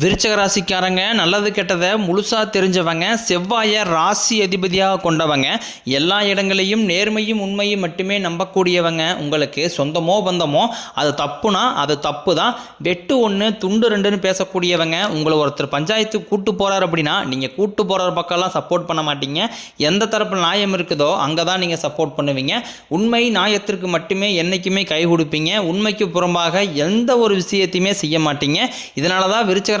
விருச்சக ராசிக்காரங்க நல்லது கெட்டதை முழுசாக தெரிஞ்சவங்க செவ்வாயை ராசி அதிபதியாக கொண்டவங்க எல்லா இடங்களையும் நேர்மையும் உண்மையும் மட்டுமே நம்பக்கூடியவங்க உங்களுக்கு சொந்தமோ பந்தமோ அது தப்புனா அது தப்பு தான் வெட்டு ஒன்று துண்டு ரெண்டுன்னு பேசக்கூடியவங்க உங்களை ஒருத்தர் பஞ்சாயத்துக்கு கூட்டு போகிறார் அப்படின்னா நீங்கள் கூட்டு போகிற பக்கம்லாம் சப்போர்ட் பண்ண மாட்டீங்க. எந்த தரப்பு நியாயம் இருக்குதோ அங்கே தான் நீங்கள் சப்போர்ட் பண்ணுவீங்க. உண்மை நியாயத்திற்கு மட்டுமே என்றைக்குமே கை கொடுப்பீங்க. உண்மைக்கு புறம்பாக எந்த ஒரு விஷயத்தையுமே செய்ய மாட்டீங்க. இதனால தான் விருச்சக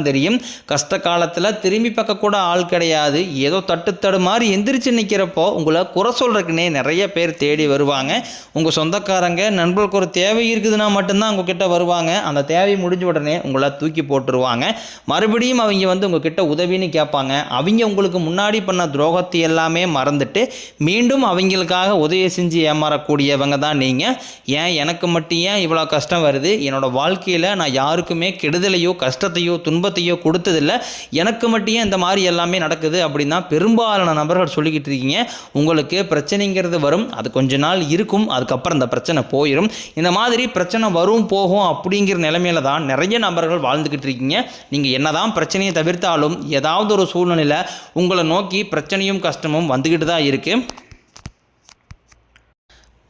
தெரியும். கஷ்ட காலத்தில் திரும்பி பார்க்க கூட ஆள் கிடையாது. ஏதோ தட்டு தடு மாதிரி எந்திரிச்சு நிற்கிறப்போ உங்களை குறை சொல்கிறக்குனே நிறைய பேர் தேடி வருவாங்க. உங்கள் சொந்தக்காரங்க நண்பர்களுக்கு ஒரு தேவை இருக்குதுன்னா மட்டும்தான் உங்ககிட்ட வருவாங்க. அந்த தேவை முடிஞ்ச உடனே உங்களை தூக்கி போட்டுருவாங்க. மறுபடியும் அவங்க வந்து உங்ககிட்ட உதவின்னு கேட்பாங்க. அவங்க உங்களுக்கு முன்னாடி பண்ண துரோகத்தை எல்லாமே மறந்துட்டு மீண்டும் அவங்களுக்காக உதவி செஞ்சு ஏமாறக்கூடியவங்க தான் நீங்கள் ஏன் எனக்கு மட்டும் ஏன் இவ்வளோ கஷ்டம் வருது? என்னோட வாழ்க்கையில் நான் யாருக்குமே கெடுதலையோ கஷ்டத்தையோ துன்பத்தையோ கொடுத்ததில்ல. எனக்கு மட்டும் ஏன் இந்த மாதிரி எல்லாமே நடக்குது அப்படின்னா பெரும்பாலான நபர்கள் சொல்லிக்கிட்டு இருக்கீங்க உங்களுக்கு பிரச்சனைங்கிறது வரும் அது கொஞ்ச நாள் இருக்கும் அதுக்கப்புறம் இந்த பிரச்சனை போயிடும் இந்த மாதிரி பிரச்சனை வரும் போகும் அப்படிங்கிற நிலைமையில தான் நிறைய நபர்கள் வாழ்ந்துக்கிட்டு இருக்கீங்க. நீங்கள் என்னதான் பிரச்சனையை தவிர்த்தாலும் ஏதாவது ஒரு சூழ்நிலையில் உங்களை நோக்கி பிரச்சனையும் கஷ்டமும் வந்துக்கிட்டு தான் இருக்குது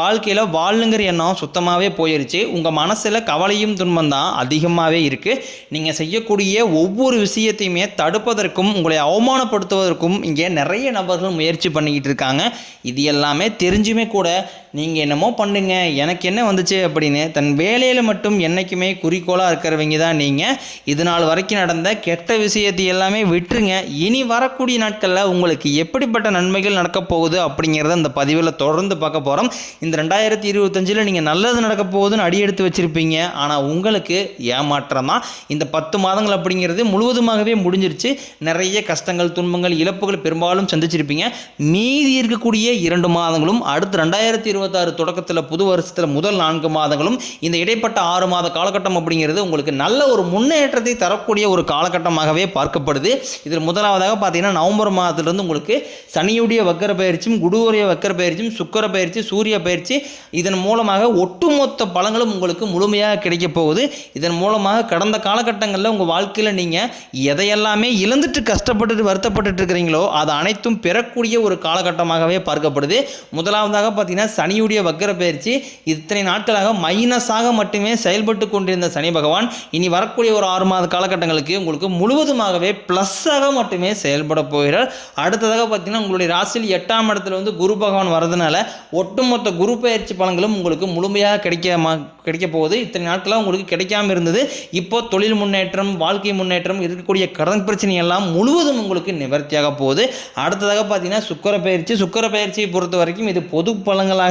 வாழ்க்கையில் வாழணுங்கிற எண்ணம் சுத்தமாகவே போயிருச்சு. உங்கள் மனசில் கவலையும் துன்பம் தான் அதிகமாகவே இருக்குது நீங்கள் செய்யக்கூடிய ஒவ்வொரு விஷயத்தையுமே தடுப்பதற்கும் உங்களை அவமானப்படுத்துவதற்கும் இங்கே நிறைய நபர்கள் முயற்சி பண்ணிக்கிட்டு இருக்காங்க. இது எல்லாமே தெரிஞ்சுமே கூட நீங்கள் என்னமோ பண்ணுங்க எனக்கு என்ன வந்துச்சு அப்படின்னு தன் வேலையில் மட்டும் என்றைக்குமே குறிக்கோளாக இருக்கிறவங்க தான் நீங்கள் இது நாள் வரைக்கும் நடந்த கெட்ட விஷயத்தை எல்லாமே விட்டுருங்க. இனி வரக்கூடிய நாட்களில் உங்களுக்கு எப்படிப்பட்ட நன்மைகள் நடக்கப் போகுது அப்படிங்கிறத இந்த பதிவில் தொடர்ந்து பார்க்க போகிறோம் இந்த ரெண்டாயிரத்தி இருபத்தஞ்சில் நீங்கள் நல்லது நடக்க போகுதுன்னு அடி எடுத்து வச்சுருப்பீங்க. ஆனால் உங்களுக்கு ஏமாற்றம் தான். இந்த பத்து மாதங்கள் அப்படிங்கிறது முழுவதுமாகவே முடிஞ்சிருச்சு. நிறைய கஷ்டங்கள் துன்பங்கள் இழப்புகள் பெரும்பாலும் சந்திச்சிருப்பீங்க. மீதி இருக்கக்கூடிய இரண்டு மாதங்களும் அடுத்து ரெண்டாயிரத்தி இருபது இருபத்தாறு தொடக்கத்தில் புது வருஷத்தில் முதல் நான்கு மாதங்களும் இந்த இடைப்பட்ட ஆறு மாத காலகட்டம் அப்படிங்கிறது உங்களுக்கு நல்ல ஒரு முன்னேற்றத்தை தரக்கூடிய ஒரு காலகட்டமாகவே பார்க்கப்படுது. இதில் முதலாவதாக பார்த்தீங்கன்னா நவம்பர் மாதத்திலிருந்து உங்களுக்கு சனியுடைய வக்கர பயிற்சியும் குருவுடைய வக்கர பயிற்சியும் சுக்கர பயிற்சி சூரிய பயிற்சி இதன் மூலமாக ஒட்டுமொத்த பலங்களும் உங்களுக்கு முழுமையாக கிடைக்க போகுது. இதன் மூலமாக கடந்த காலகட்டங்களில் உங்கள் வாழ்க்கையில் நீங்கள் எதையெல்லாமே இழந்துட்டு கஷ்டப்பட்டுட்டு வருத்தப்பட்டுட்டு இருக்கிறீங்களோ அது அனைத்தும் பெறக்கூடிய ஒரு காலகட்டமாகவே பார்க்கப்படுது. முதலாவதாக பார்த்தீங்கன்னா சனி சனியுடைய வக்கர பயிற்சி இத்தனை நாட்களாக மைனஸாக மட்டுமே செயல்பட்டு கொண்டிருந்த சனி பகவான் இனி வரக்கூடிய ஒரு ஆறு மாத காலகட்டங்களுக்கு உங்களுக்கு முழுவதுமாகவே ப்ளஸ்ஸாக மட்டுமே செயல்பட போகிறார். அடுத்ததாக பார்த்தீங்கன்னா உங்களுடைய ராசியில் எட்டாம் இடத்துல வந்து குரு பகவான் வரதுனால ஒட்டுமொத்த குரு பயிற்சி பலன்களும் உங்களுக்கு முழுமையாக கிடைக்க மா- கிடைக்க போகுது. இத்தனை நாட்களாக உங்களுக்கு கிடைக்காம இருந்தது. இப்போ தொழில் முன்னேற்றம் வாழ்க்கை முன்னேற்றம் இருக்கக்கூடிய கடன் பிரச்சனை எல்லாம் முழுவதும் உங்களுக்கு நிவர்த்தியாக போகுது. அடுத்ததாக பார்த்தீங்கன்னா சுக்கர பயிற்சி சுக்கர பயிற்சியை பொறுத்த வரைக்கும் இது பொது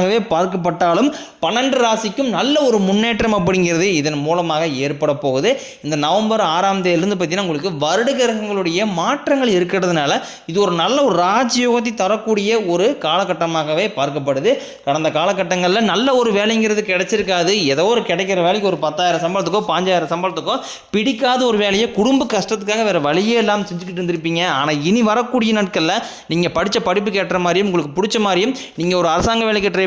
ராசியாகவே பார்க்கப்பட்டாலும் பன்னெண்டு ராசிக்கும் நல்ல ஒரு முன்னேற்றம் அப்படிங்கிறது இதன் மூலமாக ஏற்பட போகுது. இந்த நவம்பர் ஆறாம் தேதியிலிருந்து பார்த்தீங்கன்னா உங்களுக்கு வருட கிரகங்களுடைய மாற்றங்கள் இருக்கிறதுனால இது ஒரு நல்ல ஒரு ராஜயோகத்தை தரக்கூடிய ஒரு காலகட்டமாகவே பார்க்கப்படுது. கடந்த காலகட்டங்களில் நல்ல ஒரு வேலைங்கிறது கிடைச்சிருக்காது. ஏதோ ஒரு கிடைக்கிற வேலைக்கு ஒரு பத்தாயிரம் சம்பளத்துக்கோ பாஞ்சாயிரம் சம்பளத்துக்கோ பிடிக்காத ஒரு வேலையை குடும்ப கஷ்டத்துக்காக வேறு வழியே இல்லாமல் செஞ்சுக்கிட்டு இருந்திருப்பீங்க. ஆனால் இனி வரக்கூடிய நாட்களில் நீங்கள் படித்த படிப்புக்கு ஏற்ற மாதிரியும் உங்களுக்கு பிடிச்ச மாதிரியும் நீங்கள் ஒரு அரசாங்க வேலைக்கு ட்ரை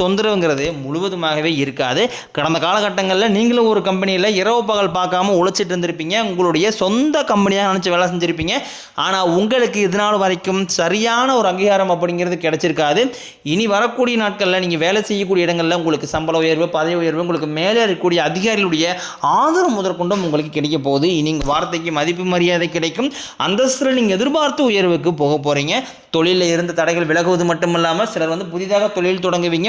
தொந்தரவுங்கிறது முழுவதுமாகவே இருக்காது. கடந்த காலகட்டங்களில் நீங்களும் ஒரு கம்பெனியில் இரவு பகல் பார்க்காம உழைச்சிட்டு இருந்திருப்பீங்க. உங்களுடைய சொந்த கம்பெனியாக நினச்சி வேலை செஞ்சுருப்பீங்க. ஆனால் உங்களுக்கு இதனால் வரைக்கும் சரியான ஒரு அங்கீகாரம் அப்படிங்கிறது கிடைச்சிருக்காது. இனி வரக்கூடிய நாட்களில் நீங்கள் வேலை செய்யக்கூடிய இடங்களில் உங்களுக்கு சம்பள உயர்வு பதவி உயர்வு உங்களுக்கு மேலே இருக்கக்கூடிய அதிகாரிகளுடைய ஆதரவு முதற்கொண்டும் உங்களுக்கு கிடைக்க போகுது. இனி வார்த்தைக்கு மதிப்பு மரியாதை கிடைக்கும். அந்தஸ்தில் நீங்கள் எதிர்பார்த்த உயர்வுக்கு போக போகிறீங்க தொழிலில் இருந்த தடைகள் விலகுவது மட்டும் இல்லாமல் சிலர் வந்து புதிதாக தொழில் தொடங்குவீங்க.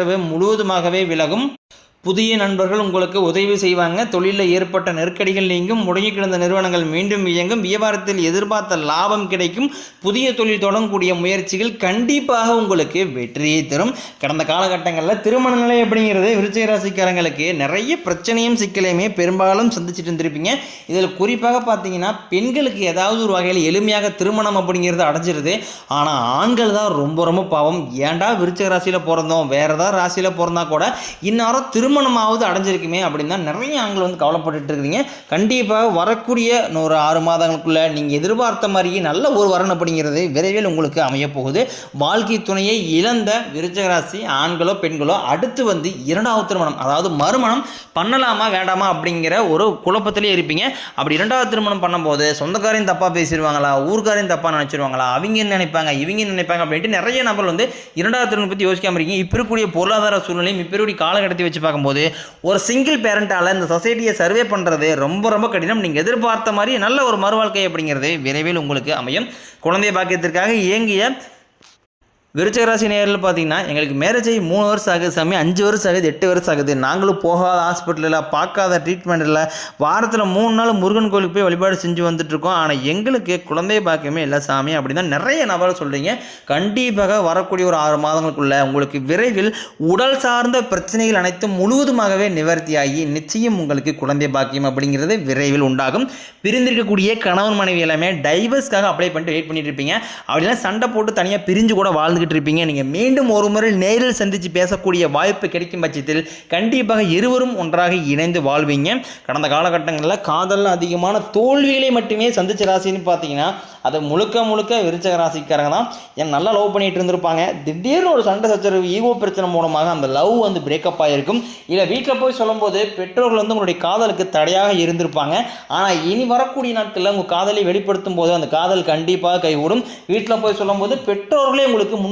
முழுவதுமாகவே விலகும். புதிய நண்பர்கள் உங்களுக்கு உதவி செய்வாங்க. தொழிலில் ஏற்பட்ட நெருக்கடிகள் நீங்கும். முடங்கி கிடந்த நிறுவனங்கள் மீண்டும் இயங்கும். வியாபாரத்தில் எதிர்பார்த்த லாபம் கிடைக்கும். புதிய தொழில் தொடங்கக்கூடிய முயற்சிகள் கண்டிப்பாக உங்களுக்கு வெற்றியை தரும். கடந்த காலகட்டங்களில் திருமண நிலை அப்படிங்கிறது விருச்சிக ராசிக்காரங்களுக்கு நிறைய பிரச்சனையும் சிக்கலையுமே பெரும்பாலும் சந்திச்சுட்டு இருந்திருப்பீங்க. இதில் குறிப்பாக பார்த்தீங்கன்னா பெண்களுக்கு ஏதாவது ஒரு வகையில் எளிமையாக திருமணம் அப்படிங்கிறது அடைஞ்சிருது. ஆனால் ஆண்கள் தான் ரொம்ப ரொம்ப பாவம். ஏன்டா விருச்சிக ராசியில் பிறந்தோம்? வேறு ஏதாவது ராசியில் பிறந்தா கூட இந்நேரம் திருமணமாவது அடைஞ்சிருக்குமே அப்படின்னு தான் நிறைய ஆண்கள் வந்து கவலைப்பட்டுட்டு இருக்கிறீங்க. கண்டிப்பாக வரக்கூடிய ஒரு ஆறு மாதங்களுக்குள்ள நீங்கள் எதிர்பார்த்த மாதிரியே நல்ல ஒரு வரன் அப்படிங்கிறது விரைவில் உங்களுக்கு அமையப்போகுது. வாழ்க்கை துணையை இழந்த விருச்சகராசி ஆண்களோ பெண்களோ அடுத்து வந்து இரண்டாவது திருமணம் அதாவது மறுமணம் பண்ணலாமா வேண்டாமா அப்படிங்கிற ஒரு குழப்பத்திலே இருப்பீங்க. அப்படி இரண்டாவது திருமணம் பண்ணும்போது சொந்தக்காரையும் தப்பாக பேசிடுவாங்களா ஊர்க்காரையும் தப்பாக நினச்சிருவாங்களா அவங்க என்ன நினைப்பாங்க இவங்க நினைப்பாங்க அப்படின்ட்டு நிறைய நபர் வந்து இரண்டாவது திருமணம் பற்றி யோசிக்காமல் இருக்கீங்க. இப்போ இருக்கக்கூடிய பொருளாதார சூழ்நிலையும் இப்போ இருக்கக்கூடிய காலகட்டத்தை வச்சு பார்க்கும்போது ஒரு சிங்கிள் பேரண்ட்டால் இந்த சொசைட்டியை சர்வே பண்ணுறது ரொம்ப ரொம்ப கடினம். நீங்கள் எதிர்பார்த்த மாதிரி நல்ல ஒரு மறுவாழ்க்கை அப்படிங்கிறது விரைவில் உங்களுக்கு அமையும். குழந்தை பாக்கியத்திற்காக இயங்கிய விருச்சிக ராசி நேரில் பார்த்தீங்கன்னா எங்களுக்கு மேரேஜ் ஆகி மூணு வருஷம் ஆகுது சாமி அஞ்சு வருஷம் ஆகுது எட்டு வருஷம் ஆகுது. நாங்களும் போகாத ஹாஸ்பிட்டலில் பார்க்காத ட்ரீட்மெண்ட் இல்லை வாரத்தில் மூணு நாள் முருகன் கோயிலுக்கு போய் வழிபாடு செஞ்சு வந்துட்டுருக்கோம் ஆனால் எங்களுக்கு குழந்தை பாக்கியமே இல்லை சாமி அப்படின்னா தான் நிறைய நபர் சொல்கிறீங்க கண்டிப்பாக வரக்கூடிய ஒரு ஆறு மாதங்களுக்குள்ள உங்களுக்கு விரைவில் உடல் சார்ந்த பிரச்சனைகள் அனைத்தும் முழுவதுமாகவே நிவர்த்தியாகி நிச்சயம் உங்களுக்கு குழந்தை பாக்கியம் அப்படிங்கிறது விரைவில் உண்டாகும். பிரிந்திருக்கக்கூடிய கணவன் மனைவி எல்லாமே டைவர்ஸ்க்காக அப்ளை பண்ணிட்டு வெயிட் பண்ணிட்டு இருப்பீங்க. அப்படின்னா சண்டை போட்டு தனியாக பிரிஞ்சு கூட வாழ்ந்து பார்த்துக்கிட்டு இருப்பீங்க. நீங்கள் மீண்டும் ஒரு முறை நேரில் சந்தித்து பேசக்கூடிய வாய்ப்பு கிடைக்கும் பட்சத்தில் கண்டிப்பாக இருவரும் ஒன்றாக இணைந்து வாழ்வீங்க. கடந்த காலகட்டங்களில் காதலில் அதிகமான தோல்விகளை மட்டுமே சந்திச்ச ராசின்னு பார்த்தீங்கன்னா அது முழுக்க முழுக்க விருச்சக ராசிக்காரங்க தான். ஏன் நல்லா லவ் பண்ணிட்டு இருந்திருப்பாங்க. திடீர்னு ஒரு சண்டை சச்சரவு ஈகோ பிரச்சனை மூலமாக அந்த லவ் வந்து பிரேக்கப் ஆகிருக்கும் இல்லை வீட்டில் போய் சொல்லும்போது பெற்றோர்கள் வந்து உங்களுடைய காதலுக்கு தடையாக இருந்திருப்பாங்க. ஆனால் இனி வரக்கூடிய நாட்களில் உங்கள் காதலை வெளிப்படுத்தும் போது அந்த காதல் கண்டிப்பாக கைகூடும். வீட்டில் போய் சொல்லும்போது பெற்றோர்களே உங்களுக்கு முன்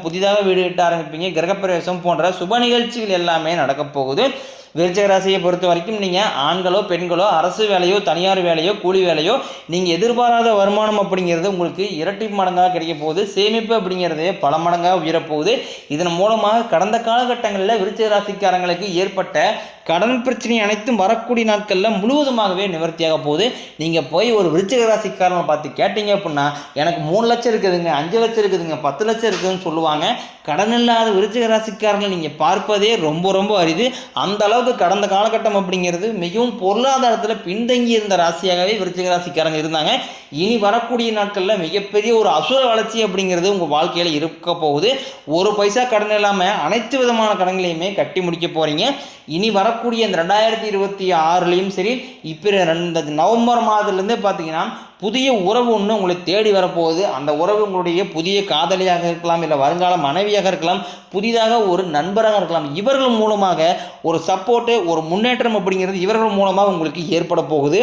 புதிதாக வீடு கட்ட ஆரம்பிப்பீங்க. கிரகப்பிரவேசம் போன்ற சுப நிகழ்ச்சிகள் எல்லாமே நடக்கப் போகுது. விருச்சக ராசியை பொறுத்த வரைக்கும் நீங்கள் ஆண்களோ பெண்களோ அரசு வேலையோ தனியார் வேலையோ கூலி வேலையோ நீங்கள் எதிர்பாராத வருமானம் அப்படிங்கிறது உங்களுக்கு இரட்டி மடங்காக கிடைக்க போகுது. சேமிப்பு அப்படிங்கிறது பல மடங்காக உயரப்போகுது. இதன் மூலமாக கடந்த காலகட்டங்களில் விருச்சக ராசிக்காரங்களுக்கு ஏற்பட்ட கடன் பிரச்சனை அனைத்தும் வரக்கூடிய நாட்களில் முழுவதுமாகவே நிவர்த்தியாக போகுது. நீங்கள் போய் ஒரு விருச்சிக ராசிக்காரனை பார்த்து கேட்டீங்க அப்படின்னா எனக்கு மூணு லட்சம் இருக்குதுங்க அஞ்சு லட்சம் இருக்குதுங்க பத்து லட்சம் இருக்குதுன்னு சொல்லுவாங்க. கடன் இல்லாத விருச்சிக ராசிக்காரனை நீங்கள் பார்ப்பதே ரொம்ப ரொம்ப அரிது. அந்த அளவு அளவுக்கு கடந்த காலகட்டம் அப்படிங்கிறது மிகவும் பொருளாதாரத்தில் பின்தங்கி இருந்த ராசியாகவே விருச்சிக ராசிக்காரங்க இருந்தாங்க. இனி வரக்கூடிய நாட்களில் மிகப்பெரிய ஒரு அசுர வளர்ச்சி அப்படிங்கிறது உங்கள் வாழ்க்கையில் இருக்க போகுது. ஒரு பைசா கடன் இல்லாமல் அனைத்து விதமான கடன்களையுமே கட்டி முடிக்க போகிறீங்க இனி வரக்கூடிய இந்த ரெண்டாயிரத்தி இருபத்தி ஆறுலேயும் சரி இப்போ ரெண்டு நவம்பர் மாதத்துலேருந்தே பார்த்தீங்கன்னா புதிய உறவு ஒன்று உங்களை தேடி வரப்போகுது. அந்த உறவு உங்களுடைய புதிய காதலியாக இருக்கலாம் இல்லை வருங்கால மனைவியாக இருக்கலாம் புதிதாக ஒரு நண்பராக இருக்கலாம். இவர்கள் மூலமாக ஒரு சப்போர்ட்டு ஒரு முன்னேற்றம் அப்படிங்கிறது இவர்கள் மூலமாக உங்களுக்கு ஏற்பட போகுது.